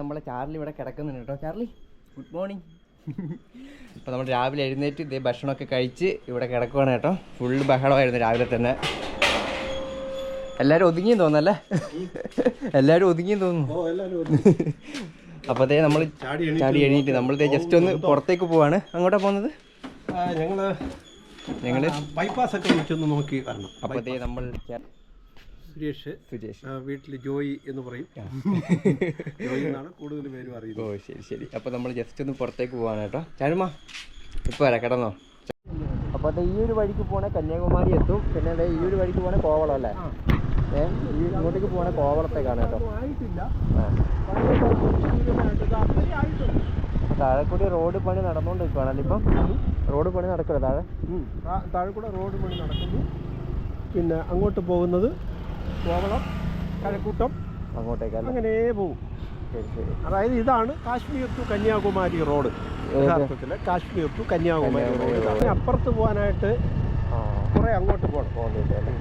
നമ്മളെ ചാർലി ഇവിടെ കിടക്കുന്നുണ്ട് കേട്ടോ. ചാർലി ഗുഡ് മോർണിംഗ് ഇപ്പം നമ്മൾ രാവിലെ എഴുന്നേറ്റ് ഇതേ ഭക്ഷണമൊക്കെ കഴിച്ച് ഇവിടെ കിടക്കുവാണ് കേട്ടോ. ഫുൾ ബഹളമായിരുന്നു രാവിലെ തന്നെ. എല്ലാവരും ഒതുങ്ങിയും തോന്നല്ലേ എല്ലാവരും ഒതുങ്ങിയും തോന്നുന്നു. അതേ നമ്മൾ ചാടി എഴുന്നേറ്റ് നമ്മളിതേ ജസ്റ്റ് ഒന്ന് പുറത്തേക്ക് പോവാണ്. അങ്ങോട്ടാ പോകുന്നത്? ഞങ്ങൾ ഞങ്ങൾ ബൈപ്പാസ് ഒക്കെ നോക്കി വരണം. അപ്പോൾ അതേ നമ്മൾ സുരേഷ് സുജേഷ് വീട്ടിൽ ജോയി എന്ന് പറയും. ജോയി എന്നാണ് കൂടുതൽ പേരും ഓ ശരി ശരി. അപ്പോൾ നമ്മൾ ജസ്റ്റ് ഒന്ന് പുറത്തേക്ക് പോവാണ് കേട്ടോ. ചാരുമാ ഇപ്പോൾ വരാം കിടന്നോ. അപ്പോൾ അത് ഈ ഒരു വഴിക്ക് പോകണേ കന്യാകുമാരി എത്തും. പിന്നെ ദേ ഈ ഒരു വഴിക്ക് പോണ കോവളം അല്ലേ? ഏ ഈ ഇങ്ങോട്ടേക്ക് പോണ കോവളത്തേക്കാണ് കേട്ടോ. താഴെക്കൂടി ആ. താഴെ കൂടി റോഡ് പണി നടന്നുകൊണ്ടിരിക്കുകയാണല്ലോ ഇപ്പം? റോഡ് പണി നടക്കില്ല താഴെ? ഉം. താ- താഴെ കൂടെ റോഡ് പണി നടക്കുന്നു. പിന്നെ അങ്ങോട്ട് പോകുന്നത് കോവളം കഴക്കൂട്ടം അങ്ങോട്ടേക്ക് അങ്ങനെ പോകും. അതായത് ഇതാണ് കാശ്മീർ ടു കന്യാകുമാരി റോഡ്. യഥാർത്ഥത്തിൽ കാശ്മീർ ടു കന്യാകുമാരി റോഡ്. അപ്പുറത്ത് പോകാനായിട്ട് കുറെ അങ്ങോട്ട് പോകണം പോകേണ്ടി അല്ലേ?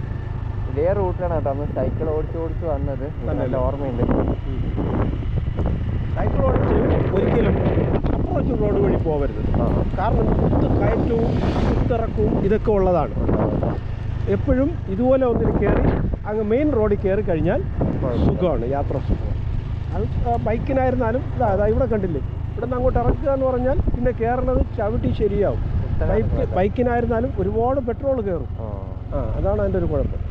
ഇതേ റൂട്ടിലാണ് കേട്ടോ. അന്ന് സൈക്കിൾ ഓടിച്ച് ഓടിച്ച് വന്നത്. നല്ല ഓർമ്മയുണ്ട്. സൈക്കിൾ ഓടിച്ച് ഒരിക്കലും അപ്രോച്ച് റോഡ് വഴി പോകരുത്. കാരണം കുത്ത് കയറ്റവും കുത്തിറക്കവും ഇതൊക്കെ ഉള്ളതാണ്. എപ്പോഴും ഇതുപോലെ ഒന്നിൽ കയറി അങ്ങ് മെയിൻ റോഡിൽ കയറി കഴിഞ്ഞാൽ സുഖമാണ് യാത്ര സുഖമാണ്. അത് ബൈക്കിനായിരുന്നാലും ഇതാ അതാ ഇവിടെ കണ്ടില്ലേ? ഇവിടെ നിന്ന് അങ്ങോട്ട് ഇറക്കുക എന്ന് പറഞ്ഞാൽ പിന്നെ കയറണത് ചവിട്ടി ശരിയാവും. ബൈക്ക് ബൈക്കിനായിരുന്നാലും ഒരുപാട് പെട്രോൾ കയറും ആ. അതാണ് അതിന്റെ ഒരു കുഴപ്പം.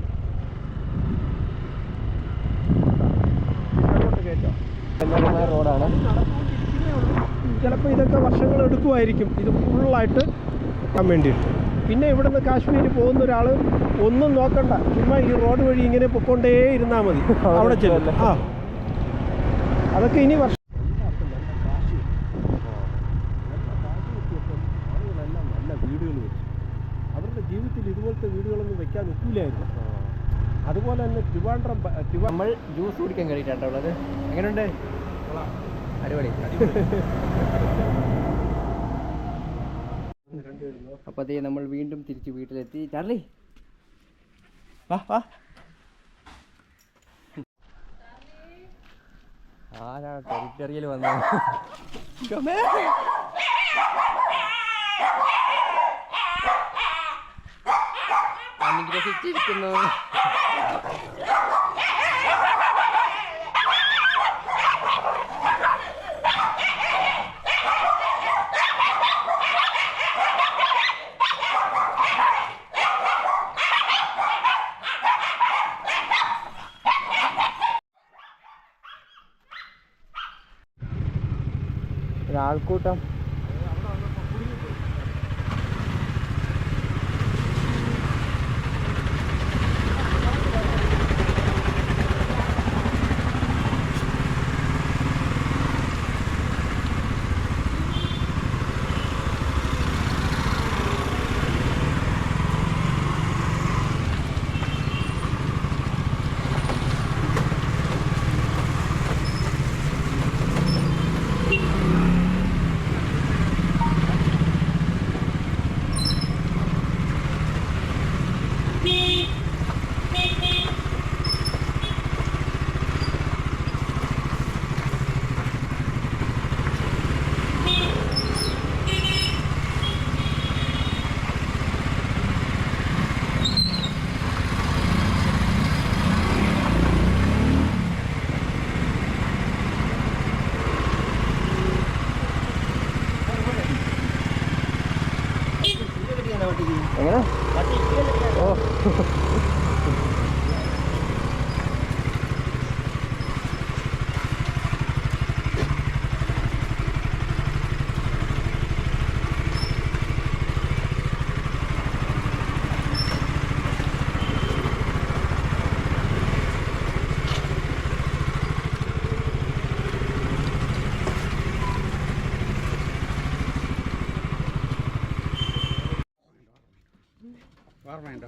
റോഡാണ്. ചിലപ്പോൾ ഇതൊക്കെ വർഷങ്ങൾ എടുക്കുമായിരിക്കും. ഇത് ഫുള്ളായിട്ട് വേണ്ടിയിട്ട് പിന്നെ ഇവിടുന്ന് കാശ്മീർ പോകുന്ന ഒരാൾ ഒന്നും നോക്കണ്ട. ചുമ്മാ ഈ റോഡ് വഴി ഇങ്ങനെ പൊക്കോണ്ടേ ഇരുന്നാൽ മതി. അവിടെ ചെല്ലും. ആ. അതൊക്കെ ഇനി വർഷം നല്ല വീടുകൾ വെച്ചു അവരുടെ ജീവിതത്തിൽ ഇതുപോലത്തെ വീടുകളൊന്നും വെക്കാൻ ഒക്കില്ലായിരുന്നു. അതുപോലെ തന്നെ തിരുവാണ്ടം നമ്മൾ ജ്യൂസ് കുടിക്കാൻ കഴിയിട്ടാട്ടോ ഉള്ളത്. എങ്ങനെയുണ്ട് അടിപൊളി. അപ്പോൾ അതേ നമ്മൾ വീണ്ടും തിരിച്ച് വീട്ടിലെത്തി. ചാർലി. വാ വാ. ആരാ ടെറിറ്ററിയിൽ വന്നത്? ചുമേ. അനുഗ്രഹിച്ചിരിക്കുന്നു ഒരാൾക്കൂട്ടം എങ്ങനെ ഓ ഓർമ്മയുണ്ട്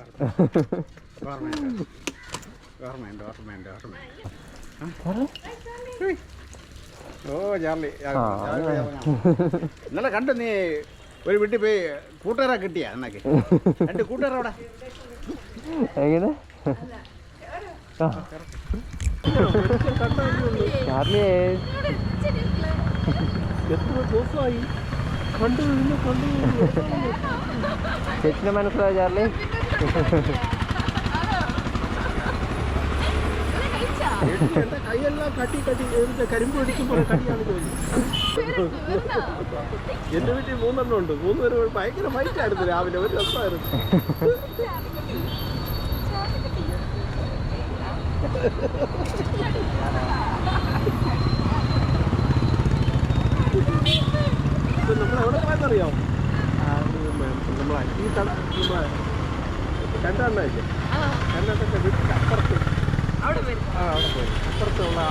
ഓർമ്മയുണ്ട് ഓർമ്മയുണ്ട് ഓർമ്മയുണ്ട് ഓർമ്മയുണ്ട് ഓ ചാർലി ചാർലി, ചാർലി, ചാർലി. ഇന്നലെ കണ്ടു നീ ഒരു വീട്ടിൽ പോയി കൂട്ടുകാരെ കിട്ടിയ എന്നൊക്കെ രണ്ട് കൂട്ടുകാരവിടെ എങ്ങനെ? ആ. എത്ര ദിവസമായി? ചേച്ചിനെ മനസ്സിലായോ ചാർലി? എന്റെ കൈയെല്ലാം കട്ടി കട്ടി എന്നിട്ട് കരിമ്പ് പിടിക്കുമ്പോൾ കട്ടിയാണ് എന്റെ വീട്ടിൽ മൂന്നെണ്ണം ഉണ്ട്. മൂന്ന് പേര് ഭയങ്കര ഫൈറ്റ് ആയിരുന്നു രാവിലെ. ഒരു രസമായിരുന്നു. ഇപ്പൊ പോയെന്നറിയാം നമ്മളെ ഈ തട നമ്മളെ രണ്ടെണ്ണ ഇല്ലേ? രണ്ടെണ്ണത്തിന്റെ വീട്ടിൽ അപ്പുറത്ത്. ആ അവിടെ പോയി. അപ്പുറത്തുള്ള